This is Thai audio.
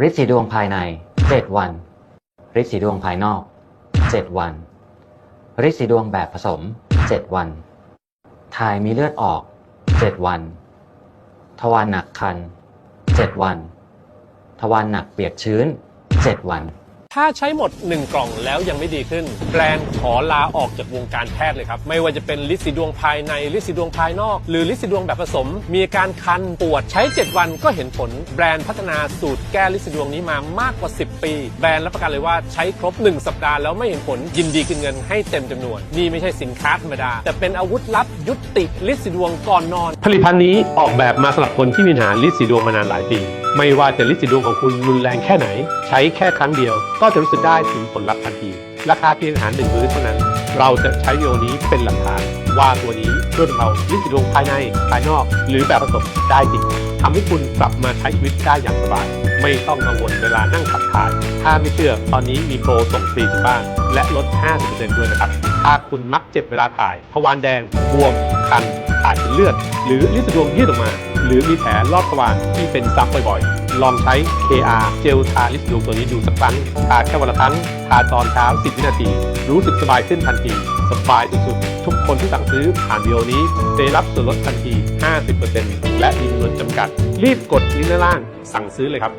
ฤทธิ์สีดวงภายใน 7 วันฤทธิ์สีดวงภายนอก 7 วันฤทธิ์สีดวงแบบผสม 7 วัน ถ่ายมีเลือดออก 7 วัน ทวารหนักคัน 7 วัน ทวารหนักเปียกชื้น 7 วัน ถ้าใช้หมด 1 กล่องแล้วยังไม่ดีขึ้น แบรนด์ขอลาออกจากวงการแพทย์เลยครับ ไม่ว่าจะเป็นลิสีดวงภายในลิสีดวงภายนอก หรือลิสีดวงแบบผสม มีอาการคันปวดใช้ 7 วันก็เห็นผล แบรนด์พัฒนาสูตรแก้ลิสีดวงนี้มามากกว่า 10 ปี แบรนด์รับประกันเลยว่าใช้ครบ 1 สัปดาห์แล้วไม่เห็นผลยินดีคืนเงินให้เต็มจำนวน นี่ไม่ใช่สินค้าธรรมดา แต่เป็นอาวุธลับยุติลิสีดวงก่อนนอน ผลิตภัณฑ์นี้ออกแบบมาสำหรับคนที่มีปัญหาลิสีดวงมานานหลายปี ไม่ว่าจะลิสีดวงของคุณรุนแรงแค่ไหน ใช้แค่ครั้งเดียว ก็จะรู้สึกได้ถึงผลลัพธ์ทันที ราคาเพียงอาหารหนึ่งมื้อเท่านั้น เราจะใช้วิดีโอนี้เป็นหลักฐาน ว่าตัวนี้ช่วยบรรเทาลิสีดวงภายในภายนอก หรือแบบผสมได้จริงทำให้คุณกลับมาใช้ชีวิตได้อย่างสบายไม่ต้องกังวลเวลานั่งขับถ่าย ถ้าไม่เชื่อตอนนี้มีโปรส่งฟรีถึงบ้าน และลด 50%ด้วยนะครับ ถ้าคุณมักเจ็บเวลาถ่ายทวารแดง บวม คันถ่ายเป็นเลือด หรือลินสะดวงยืดออกมา หรือมีแผลรอบสวานที่เป็นซ้ำบ่อยๆ ลองใช้ KR เจลทาลินสดวงตัวนี้ดูสักครั้ง ทาแค่วันละครั้ง ทาตอนเช้า 10 วินาที รู้สึกสบายขึ้นทันที สบายสุดๆ ทุกคนที่สั่งซื้อผ่านวิดีโอนี้ได้รับส่วนลดทันที 50%และมีจำนวนจำกัด รีบกดลิงก์ด้านล่าง สั่งซื้อเลยครับ